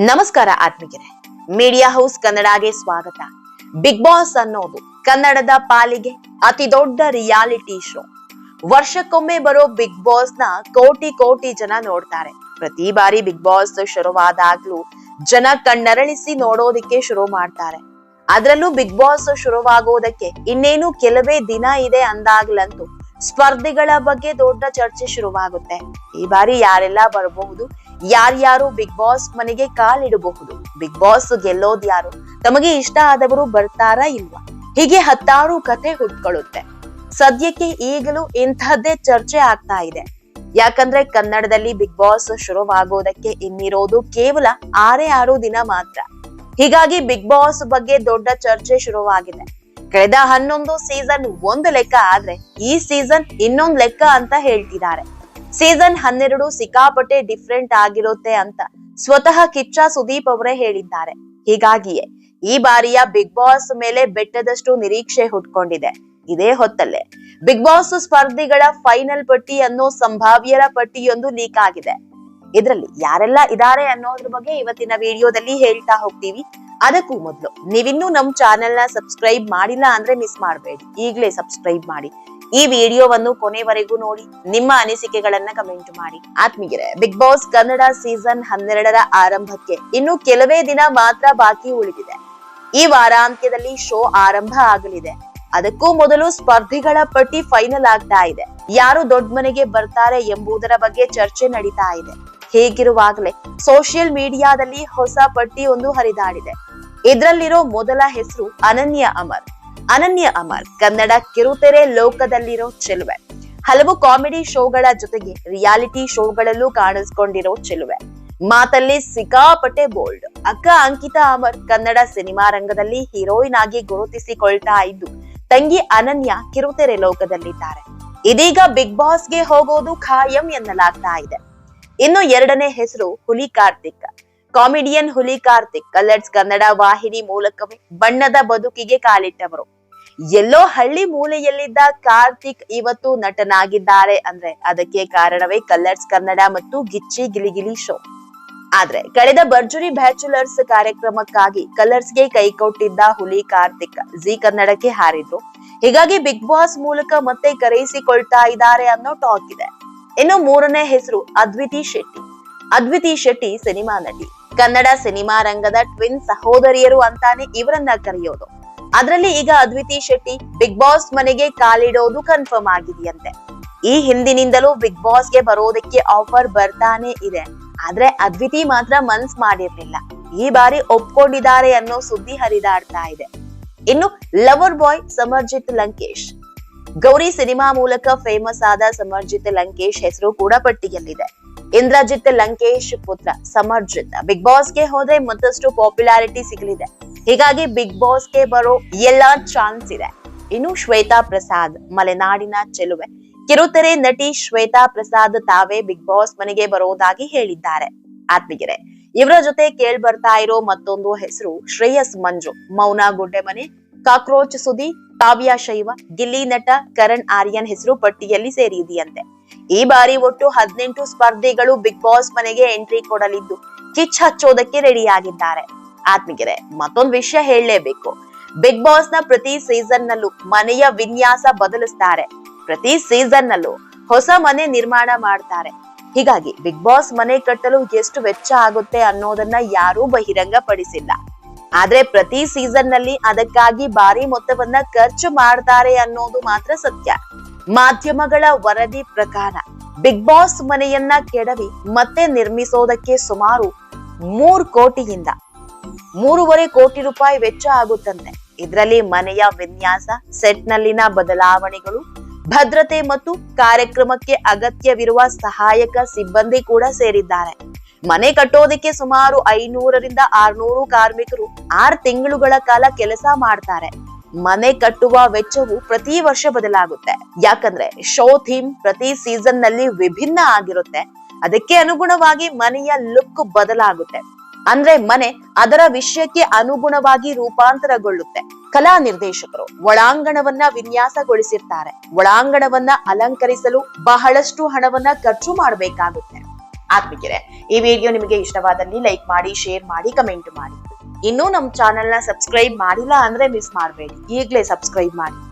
ನಮಸ್ಕಾರ ಆತ್ಮಿಕರೇ media house ಕನ್ನಡಗೆ ಸ್ವಾಗತ. Big boss ಅನ್ನೋದು ಕನ್ನಡದ ಪಾಲಿಗೆ ಅತಿ ದೊಡ್ಡ ರಿಯಾಲಿಟಿ ಶೋ ವರ್ಷಕ್ಕೊಮ್ಮೆ ಬರೋ ಬಿಗ್ ಬಾಸ್ನ ಕೋಟಿ ಕೋಟಿ ಜನ ನೋಡ್ತಾರೆ. ಪ್ರತಿ ಬಾರಿ ಬಿಗ್ ಬಾಸ್ ಶುರುವಾದಾಗ್ಲೂ ಜನ ಕಣ್ಣರಳಿಸಿ ನೋಡೋದಿಕ್ಕೆ ಶುರು ಮಾಡ್ತಾರೆ. ಅದರಲ್ಲೂ ಬಿಗ್ ಬಾಸ್ ಶುರುವಾಗೋದಕ್ಕೆ ಇನ್ನೇನು ಕೆಲವೇ ದಿನ ಇದೆ ಅಂದಾಗ್ಲಂತೂ ಸ್ಪರ್ಧಿಗಳ ಬಗ್ಗೆ ದೊಡ್ಡ ಚರ್ಚೆ ಶುರುವಾಗುತ್ತೆ. ಈ ಬಾರಿ ಯಾರೆಲ್ಲ ಬರಬಹುದು? ಯಾರ್ಯಾರು ಬಿಗ್ ಬಾಸ್ ಮನೆಗೆ ಕಾಲಿಡಬಹುದು? ಬಿಗ್ ಬಾಸ್ ಗೆಲ್ಲೋದ್ ಯಾರು? ತಮಗೆ ಇಷ್ಟ ಆದವರು ಬರ್ತಾರಾ ಇಲ್ವಾ? ಹೀಗೆ ಹತ್ತಾರು ಕಥೆ ಹುಟ್ಕೊಳ್ಳುತ್ತೆ. ಸದ್ಯಕ್ಕೆ ಈಗಲೂ ಇಂಥದ್ದೇ ಚರ್ಚೆ ಆಗ್ತಾ ಇದೆ. ಯಾಕಂದ್ರೆ ಕನ್ನಡದಲ್ಲಿ ಬಿಗ್ ಬಾಸ್ ಶುರುವಾಗೋದಕ್ಕೆ ಇನ್ನಿರೋದು ಕೇವಲ ಆರೇ ಆರು ದಿನ ಮಾತ್ರ. ಹೀಗಾಗಿ ಬಿಗ್ ಬಾಸ್ ಬಗ್ಗೆ ದೊಡ್ಡ ಚರ್ಚೆ ಶುರುವಾಗಿದೆ. ಕಳೆದ ಹನ್ನೊಂದು ಸೀಸನ್ ಒಂದು ಲೆಕ್ಕ ಆದ್ರೆ ಈ ಸೀಸನ್ ಇನ್ನೊಂದು ಲೆಕ್ಕ ಅಂತ ಹೇಳ್ತಿದ್ದಾರೆ. ಸೀಸನ್ ಹನ್ನೆರಡು ಸಿಕ್ಕಾಪಟ್ಟೆ ಡಿಫ್ರೆಂಟ್ ಆಗಿರುತ್ತೆ ಅಂತ ಸ್ವತಃ ಕಿಚ್ಚ ಸುದೀಪ್ ಅವರೇ ಹೇಳಿದ್ದಾರೆ. ಹೀಗಾಗಿಯೇ ಈ ಬಾರಿಯ ಬಿಗ್ ಬಾಸ್ ಮೇಲೆ ಬೆಟ್ಟದಷ್ಟು ನಿರೀಕ್ಷೆ ಹುಟ್ಕೊಂಡಿದೆ. ಇದೇ ಹೊತ್ತಲ್ಲೇ ಬಿಗ್ ಬಾಸ್ ಸ್ಪರ್ಧಿಗಳ ಫೈನಲ್ ಪಟ್ಟಿ ಅನ್ನೋ ಸಂಭಾವ್ಯರ ಪಟ್ಟಿಯೊಂದು ಲೀಕ್ ಆಗಿದೆ. ಇದರಲ್ಲಿ ಯಾರೆಲ್ಲ ಇದಾರೆ ಅನ್ನೋದ್ರ ಬಗ್ಗೆ ಇವತ್ತಿನ ವಿಡಿಯೋದಲ್ಲಿ ಹೇಳ್ತಾ ಹೋಗ್ತೀವಿ. ಅದಕ್ಕೂ ಮೊದಲು ನೀವಿನ್ನೂ ನಮ್ ಚಾನೆಲ್ನ ಸಬ್ಸ್ಕ್ರೈಬ್ ಮಾಡಿಲ್ಲ ಅಂದ್ರೆ ಮಿಸ್ ಮಾಡಬೇಡಿ. ಈಗಲೇ ಸಬ್ಸ್ಕ್ರೈಬ್ ಮಾಡಿ. ಈ ವಿಡಿಯೋವನ್ನು ಕೊನೆವರೆಗೂ ನೋಡಿ, ನಿಮ್ಮ ಅನಿಸಿಕೆಗಳನ್ನ ಕಮೆಂಟ್ ಮಾಡಿ. ಆತ್ಮೀಗಿರೆ ಬಿಗ್ ಬಾಸ್ ಕನ್ನಡ ಸೀಸನ್ ಹನ್ನೆರಡರ ಆರಂಭಕ್ಕೆ ಇನ್ನು ಕೆಲವೇ ದಿನ ಮಾತ್ರ ಬಾಕಿ ಉಳಿದಿದೆ. ಈ ವಾರಾಂತ್ಯದಲ್ಲಿ ಶೋ ಆರಂಭ ಆಗಲಿದೆ. ಅದಕ್ಕೂ ಮೊದಲು ಸ್ಪರ್ಧಿಗಳ ಪಟ್ಟಿ ಫೈನಲ್ ಆಗ್ತಾ ಇದೆ. ಯಾರು ದೊಡ್ಡ ಮನೆಗೆ ಬರ್ತಾರೆ ಎಂಬುದರ ಬಗ್ಗೆ ಚರ್ಚೆ ನಡೀತಾ ಇದೆ. ಹೇಗಿರುವಾಗಲೇ ಸೋಷಿಯಲ್ ಮೀಡಿಯಾದಲ್ಲಿ ಹೊಸ ಪಟ್ಟಿ ಒಂದು ಹರಿದಾಡಿದೆ. ಇದರಲ್ಲಿರೋ ಮೊದಲ ಹೆಸರು ಅನನ್ಯ ಅಮರ್. ಅನನ್ಯ ಅಮರ್, ಕನ್ನಡ ಕಿರುತೆರೆ ಲೋಕದಲ್ಲಿರೋ ಚೆಲುವೆ. ಹಲವು ಕಾಮಿಡಿ ಶೋಗಳ ಜೊತೆಗೆ ರಿಯಾಲಿಟಿ ಶೋಗಳಲ್ಲೂ ಕಾಣಿಸ್ಕೊಂಡಿರೋ ಚೆಲುವೆ. ಮಾತಲ್ಲಿ ಸಿಕ್ಕಾಪಟ್ಟೆ ಬೋಲ್ಡ್. ಅಕ್ಕ ಅಂಕಿತಾ ಅಮರ್ ಕನ್ನಡ ಸಿನಿಮಾ ರಂಗದಲ್ಲಿ ಹೀರೋಯಿನ್ ಆಗಿ ಗುರುತಿಸಿಕೊಳ್ತಾ ಇದ್ದು, ತಂಗಿ ಅನನ್ಯ ಕಿರುತೆರೆ ಲೋಕದಲ್ಲಿದ್ದಾರೆ. ಇದೀಗ ಬಿಗ್ ಬಾಸ್ಗೆ ಹೋಗೋದು ಖಾಯಂ ಎನ್ನಲಾಗ್ತಾ ಇದೆ. ಇನ್ನು ಎರಡನೇ ಹೆಸರು ಹುಲಿ ಕಾರ್ತಿಕ್ ಕಾಮಿಡಿಯನ್ ಹುಲಿ ಕಾರ್ತಿಕ್ ಕಲರ್ಸ್ ಕನ್ನಡ ವಾಹಿನಿ ಮೂಲಕವೇ ಬಣ್ಣದ ಬದುಕಿಗೆ ಕಾಲಿಟ್ಟವರು. ಎಲ್ಲೋ ಹಳ್ಳಿ ಮೂಲೆಯಲ್ಲಿದ್ದ ಕಾರ್ತಿಕ್ ಇವತ್ತು ನಟನಾಗಿದ್ದಾರೆ ಅಂದ್ರೆ ಅದಕ್ಕೆ ಕಾರಣವೇ ಕಲರ್ಸ್ ಕನ್ನಡ ಮತ್ತು ಗಿಚ್ಚಿ ಗಿಲಿಗಿಲಿ ಶೋ. ಆದ್ರೆ ಕಳೆದ ಭರ್ಜುರಿ ಬ್ಯಾಚುಲರ್ಸ್ ಕಾರ್ಯಕ್ರಮಕ್ಕಾಗಿ ಕಲರ್ಸ್ಗೆ ಕೈ ಕೊಟ್ಟಿದ್ದ ಹುಲಿ ಕಾರ್ತಿಕ್ ಜಿ ಕನ್ನಡಕ್ಕೆ ಹಾರಿದ್ರು. ಹೀಗಾಗಿ ಬಿಗ್ ಬಾಸ್ ಮೂಲಕ ಮತ್ತೆ ಕರೆಯಿಸಿಕೊಳ್ತಾ ಇದ್ದಾರೆ ಅನ್ನೋ ಟಾಕ್ ಇದೆ. ಇನ್ನು ಮೂರನೇ ಹೆಸರು ಅದ್ವಿತಿ ಶೆಟ್ಟಿ. ಅದ್ವಿತಿ ಶೆಟ್ಟಿ ಸಿನಿಮಾ ನಟಿ ಕನ್ನಡ ಸಿನಿಮಾ ರಂಗದ ಟ್ವಿನ್ ಸಹೋದರಿಯರು ಅಂತಾನೆ ಇವರನ್ನ ಕರೆಯೋದು. ಅದ್ರಲ್ಲಿ ಈಗ ಅದ್ವಿತಿ ಶೆಟ್ಟಿ ಬಿಗ್ ಬಾಸ್ ಮನೆಗೆ ಕಾಲಿಡೋದು ಕನ್ಫರ್ಮ್ ಆಗಿದೆಯಂತೆ. ಈ ಹಿಂದಿನಿಂದಲೂ ಬಿಗ್ ಬಾಸ್ಗೆ ಬರೋದಕ್ಕೆ ಆಫರ್ ಬರ್ತಾನೆ ಇದೆ. ಆದ್ರೆ ಅದ್ವಿತಿ ಮಾತ್ರ ಮನ್ಸ್ ಮಾಡಿರ್ಲಿಲ್ಲ. ಈ ಬಾರಿ ಒಪ್ಕೊಂಡಿದ್ದಾರೆ ಅನ್ನೋ ಸುದ್ದಿ ಹರಿದಾಡ್ತಾ ಇದೆ. ಇನ್ನು lover boy Samarjit Lankesh. Gowri cinema ಮೂಲಕ ಫೇಮಸ್ ಆದ ಸಮರ್ಜಿತ್ ಲಂಕೇಶ್ ಹೆಸರು ಕೂಡ ಪಟ್ಟಿಯಲ್ಲಿದೆ. ಇಂದ್ರಜಿತ್ ಲಂಕೇಶ್ ಪುತ್ರ ಸಮರ್ಜಿತ್. ಬಿಗ್ ಬಾಸ್ಗೆ ಹೋದ್ರೆ ಮತ್ತಷ್ಟು ಪಾಪ್ಯುಲಾರಿಟಿ ಸಿಗಲಿದೆ. ಹೀಗಾಗಿ ಬಿಗ್ ಬಾಸ್ಗೆ ಬರೋ ಎಲ್ಲಾ ಚಾನ್ಸ್ ಇದೆ. ಇನ್ನು ಶ್ವೇತಾ ಪ್ರಸಾದ್, ಮಲೆನಾಡಿನ ಚೆಲುವೆ. ಕಿರುತೆರೆ ನಟಿ ಶ್ವೇತಾ ಪ್ರಸಾದ್ ತಾವೇ ಬಿಗ್ ಬಾಸ್ ಮನೆಗೆ ಬರೋದಾಗಿ ಹೇಳಿದ್ದಾರೆ. ಆತ್ಮಿಗೆರೆ ಇವರ ಜೊತೆ ಕೇಳ್ ಬರ್ತಾ ಇರೋ ಮತ್ತೊಂದು ಹೆಸರು ಶ್ರೇಯಸ್ ಮಂಜು. ಮೌನ ಗುಡ್ಡೆಮನೆ, ಕಾಕ್ರೋಚ್ ಸುದಿ, ಕಾವ್ಯ ಶೈವ, ಗಿಲ್ಲಿ ನಟ ಕರಣ್ ಆರ್ಯನ್ ಹೆಸರು ಪಟ್ಟಿಯಲ್ಲಿ ಸೇರಿದೆಯಂತೆ. ಈ ಬಾರಿ ಒಟ್ಟು ಹದಿನೆಂಟು ಸ್ಪರ್ಧಿಗಳು ಬಿಗ್ ಬಾಸ್ ಮನೆಗೆ ಎಂಟ್ರಿ ಕೊಡಲಿದ್ದು ಕಿಚ್ ಹಚ್ಚೋದಕ್ಕೆ ರೆಡಿಯಾಗಿದ್ದಾರೆ ಆತ್ಮಿಗೆರೆ ಮತ್ತೊಂದು ವಿಷಯ ಹೇಳಲೇಬೇಕು. ಬಿಗ್ ಬಾಸ್ನ ಪ್ರತಿ ಸೀಸನ್ ನಲ್ಲೂ ಮನೆಯ ವಿನ್ಯಾಸ ಬದಲಿಸ್ತಾರೆ. ಪ್ರತಿ ಸೀಸನ್ ನಲ್ಲೂ ಹೊಸ ಮನೆ ನಿರ್ಮಾಣ ಮಾಡ್ತಾರೆ. ಹೀಗಾಗಿ ಬಿಗ್ ಬಾಸ್ ಮನೆ ಕಟ್ಟಲು ಎಷ್ಟು ವೆಚ್ಚ ಆಗುತ್ತೆ ಅನ್ನೋದನ್ನ ಯಾರೂ ಬಹಿರಂಗ ಪಡಿಸಿಲ್ಲ ಆದ್ರೆ ಪ್ರತಿ ಸೀಸನ್ನಲ್ಲಿ ಅದಕ್ಕಾಗಿ ಭಾರಿ ಮೊತ್ತವನ್ನ ಖರ್ಚು ಮಾಡ್ತಾರೆ ಅನ್ನೋದು ಮಾತ್ರ ಸತ್ಯ. ಮಾಧ್ಯಮಗಳ ವರದಿ ಪ್ರಕಾರ ಬಿಗ್ ಬಾಸ್ ಮನೆಯನ್ನ ಕೆಡವಿ ಮತ್ತೆ ನಿರ್ಮಿಸೋದಕ್ಕೆ ಸುಮಾರು ಮೂರು ಕೋಟಿಯಿಂದ ಮೂರುವರೆ ಕೋಟಿ ರೂಪಾಯಿ ವೆಚ್ಚ ಆಗುತ್ತಂತೆ. ಇದರಲ್ಲಿ ಮನೆಯ ವಿನ್ಯಾಸ, ಸೆಟ್ನಲ್ಲಿನ ಬದಲಾವಣೆಗಳು, ಭದ್ರತೆ ಮತ್ತು ಕಾರ್ಯಕ್ರಮಕ್ಕೆ ಅಗತ್ಯವಿರುವ ಸಹಾಯಕ ಸಿಬ್ಬಂದಿ ಕೂಡ ಸೇರಿದ್ದಾರೆ. ಮನೆ ಕಟ್ಟೋದಕ್ಕೆ ಸುಮಾರು ಐನೂರರಿಂದ ಆರ್ನೂರು ಕಾರ್ಮಿಕರು ಆರು ತಿಂಗಳುಗಳ ಕಾಲ ಕೆಲಸ ಮಾಡ್ತಾರೆ. ಮನೆ ಕಟ್ಟುವ ವೆಚ್ಚವು ಪ್ರತಿ ವರ್ಷ ಬದಲಾಗುತ್ತೆ. ಯಾಕಂದ್ರೆ ಶೋ ಥೀಮ್ ಪ್ರತಿ ಸೀಸನ್ನಲ್ಲಿ ವಿಭಿನ್ನ ಆಗಿರುತ್ತೆ. ಅದಕ್ಕೆ ಅನುಗುಣವಾಗಿ ಮನೆಯ ಲುಕ್ ಬದಲಾಗುತ್ತೆ. ಅಂದ್ರೆ ಮನೆ ಅದರ ವಿಷಯಕ್ಕೆ ಅನುಗುಣವಾಗಿ ರೂಪಾಂತರಗೊಳ್ಳುತ್ತೆ. ಕಲಾ ನಿರ್ದೇಶಕರು ಒಳಾಂಗಣವನ್ನ ವಿನ್ಯಾಸಗೊಳಿಸಿರ್ತಾರೆ. ಒಳಾಂಗಣವನ್ನ ಅಲಂಕರಿಸಲು ಬಹಳಷ್ಟು ಹಣವನ್ನ ಖರ್ಚು ಮಾಡಬೇಕಾಗುತ್ತೆ. ಆತ್ಮಿಕರೆ ಈ ವಿಡಿಯೋ ನಿಮಗೆ ಇಷ್ಟವಾದಲ್ಲಿ ಲೈಕ್ ಮಾಡಿ, ಶೇರ್ ಮಾಡಿ, ಕಮೆಂಟ್ ಮಾಡಿ. ಇನ್ನೂ ನಮ್ಮ ಚಾನೆಲ್ನ ಸಬ್ಸ್ಕ್ರೈಬ್ ಮಾಡಿಲ್ಲ ಅಂದ್ರೆ ಮಿಸ್ ಮಾಡಬೇಡಿ. ಈಗಲೇ ಸಬ್ಸ್ಕ್ರೈಬ್ ಮಾಡಿ.